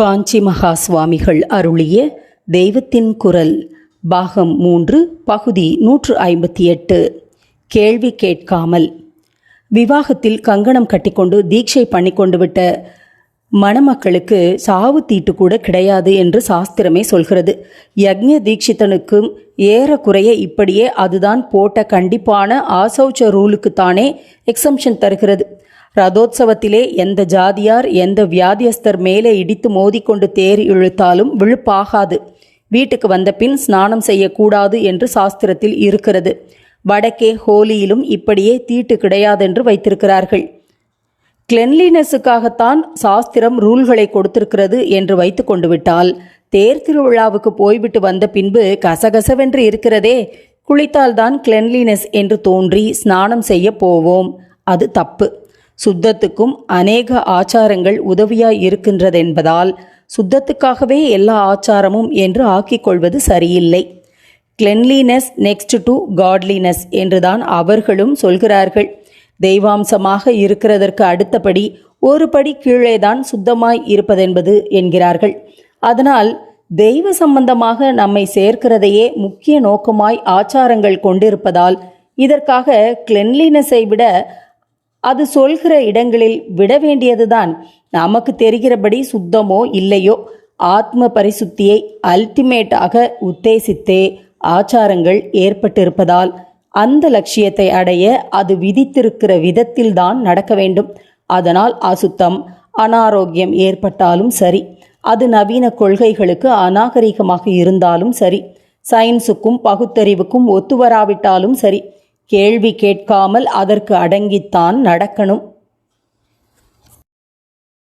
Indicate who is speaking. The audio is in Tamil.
Speaker 1: காஞ்சி மகா சுவாமிகள் அருளிய தெய்வத்தின் குரல் பாகம் மூன்று பகுதி நூற்று ஐம்பத்தி எட்டு. கேள்வி கேட்காமல் விவாகத்தில் கங்கணம் கட்டிக்கொண்டு தீட்சை பண்ணிக்கொண்டு விட்ட மணமக்களுக்கு சாவு தீட்டு கூட கிடையாது என்று சாஸ்திரமே சொல்கிறது. யக்ஞ தீட்சிதனுக்கும் ஏறக்குறைய இப்படியே அதுதான் போட்ட கண்டிப்பான ஆசௌச்ச ரூலுக்குத்தானே எக்ஸம்ஷன் தருகிறது. ரதோத்சவத்திலே எந்த ஜாதியார் எந்த வியாதியஸ்தர் மேலே இடித்து மோதிக்கொண்டு தேர் இழுத்தாலும் விழுப்பாகாது. வீட்டுக்கு வந்த பின் ஸ்நானம் செய்யக்கூடாது என்று சாஸ்திரத்தில் இருக்கிறது. வடக்கே ஹோலியிலும் இப்படியே தீட்டு கிடையாதென்று வைத்திருக்கிறார்கள். கிளென்லினஸுக்காகத்தான் சாஸ்திரம் ரூல்களை கொடுத்திருக்கிறது என்று வைத்து கொண்டு விட்டால் தேர் திருவிழாவுக்கு போய்விட்டு வந்த பின்பு கசகசவென்று இருக்கிறதே. குளித்தால்தான் கிளென்லினஸ் என்று தோன்றி ஸ்நானம் செய்ய போவோம். அது தப்பு. சுத்தத்துக்கும் அநேக ஆச்சாரங்கள் உதவியாய் இருக்கின்றதென்பதால் சுத்தத்துக்காகவே எல்லா ஆச்சாரமும் என்று ஆக்கிக் கொள்வது சரியில்லை. கிளென்லினஸ் நெக்ஸ்ட் டு காட்லினஸ் என்றுதான் அவர்களும் சொல்கிறார்கள். தெய்வாம்சமாக இருக்கிறதற்கு அடுத்தபடி ஒரு படி கீழேதான் சுத்தமாய் இருப்பதென்பது என்கிறார்கள். அதனால் தெய்வ சம்பந்தமாக நம்மை சேர்க்கிறதையே முக்கிய நோக்கமாய் ஆச்சாரங்கள் கொண்டிருப்பதால் இதற்காக கிளென்லினஸை விட அது சொல்கிற இடங்களில் விட வேண்டியதுதான். நமக்கு தெரிகிறபடி சுத்தமோ இல்லையோ ஆத்ம பரிசுத்தியை அல்டிமேட்டாக உத்தேசித்தே ஆச்சாரங்கள் ஏற்பட்டிருப்பதால் அந்த லட்சியத்தை அடைய அது விதித்திருக்கிற விதத்தில்தான் நடக்க வேண்டும். அதனால் அசுத்தம் அனாரோக்கியம் ஏற்பட்டாலும் சரி அது நவீன கொள்கைகளுக்கு அநாகரிகமாக இருந்தாலும் சரி சயின்ஸுக்கும் பகுத்தறிவுக்கும் ஒத்துவராவிட்டாலும் சரி கேள்வி கேட்காமல் அதற்கு அடங்கித்தான் நடக்கணும்.